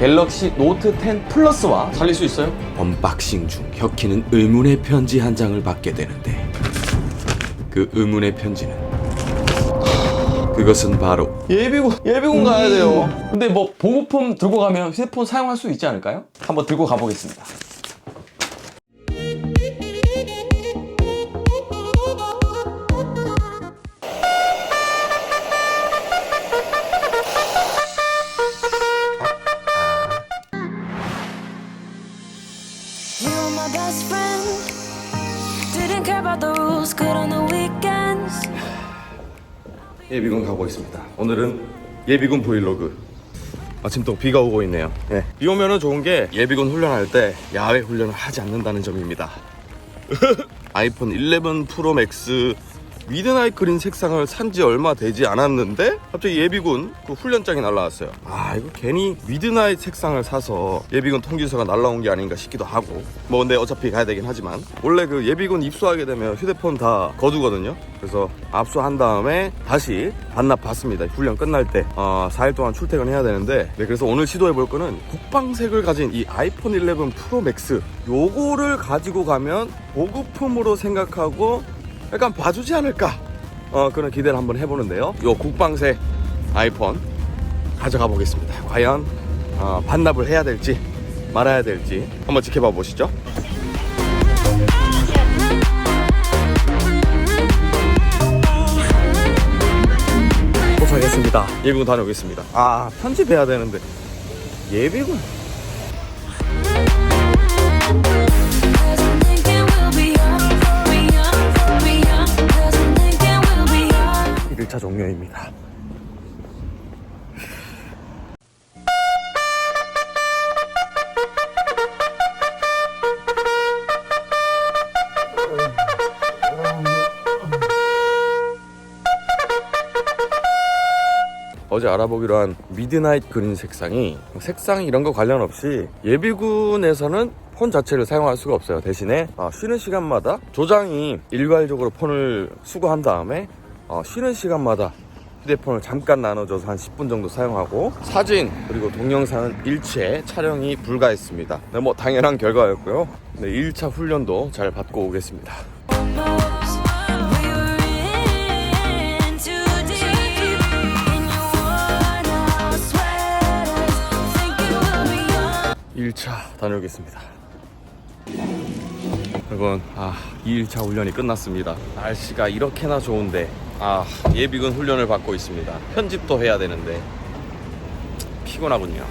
갤럭시 노트 10 플러스와 달릴 수 있어요. 언박싱 중 혁키는 의문의 편지 한 장을 받게 되는데 그 의문의 편지는 그것은 바로 예비군 예비군 가야 돼요. 근데 뭐 보급품 들고 가면 휴대폰 사용할 수 있지 않을까요? 한번 들고 가보겠습니다. Best friend. Didn't care about the rules, good on the weekends. 예비군 가고 있습니다. 오늘은 예비군 브이로그. 마침 또 비가 오고 있네요. 네. 비 오면은 좋은 게 예비군 훈련할 때 야외 훈련을 하지 않는다는 점입니다. 아이폰 11 프로 맥스 미드나잇 그린 색상을 산 지 얼마 되지 않았는데 갑자기 예비군 그 훈련장이 날라왔어요. 아 이거 괜히 미드나잇 색상을 사서 예비군 통지서가 날라온 게 아닌가 싶기도 하고 뭐 근데 어차피 가야 되긴 하지만 원래 그 예비군 입소하게 되면 휴대폰 다 거두거든요. 그래서 압수한 다음에 다시 반납 받습니다. 훈련 끝날 때 어, 4일 동안 출퇴근해야 되는데 네, 그래서 오늘 시도해 볼 거는 국방색을 가진 이 아이폰 11 프로 맥스 요거를 가지고 가면 보급품으로 생각하고 약간 봐주지 않을까 어, 그런 기대를 한번 해보는데요. 요 국방색 아이폰 가져가 보겠습니다. 과연 어, 반납을 해야 될지 말아야 될지 한번 지켜봐 보시죠. 도착했습니다. 예비군 다녀오겠습니다. 아 편집해야 되는데 예비군 1차 종료입니다. 어제 알아보기로 한 미드나잇 그린 색상이 색상 이런 거 관련 없이 예비군에서는 폰 자체를 사용할 수가 없어요. 대신에 어, 쉬는 시간마다 조장이 일괄적으로 폰을 수거한 다음에 어, 쉬는 시간마다 휴대폰을 잠깐 나눠줘서 한 10분 정도 사용하고 사진 그리고 동영상은 일체 촬영이 불가했습니다. 네, 뭐 당연한 결과였고요. 네, 1차 훈련도 잘 받고 오겠습니다. We were in too deep in your worn out sweaters. Thinking we'll be young. 1차 다녀오겠습니다. 여러분, 아, 2일차 훈련이 끝났습니다. 날씨가 이렇게나 좋은데, 아, 예비군 훈련을 받고 있습니다. 편집도 해야 되는데, 피곤하군요.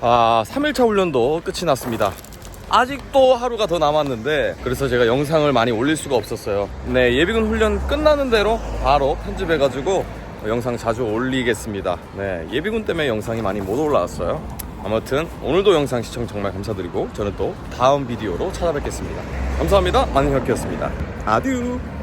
아, 3일차 훈련도 끝이 났습니다. 아직도 하루가 더 남았는데 그래서 제가 영상을 많이 올릴 수가 없었어요. 네, 예비군 훈련 끝나는 대로 바로 편집해가지고 영상 자주 올리겠습니다. 네, 예비군 때문에 영상이 많이 못 올라왔어요. 아무튼 오늘도 영상 시청 정말 감사드리고 저는 또 다음 비디오로 찾아뵙겠습니다. 감사합니다. 만능혁기였습니다. 아듀.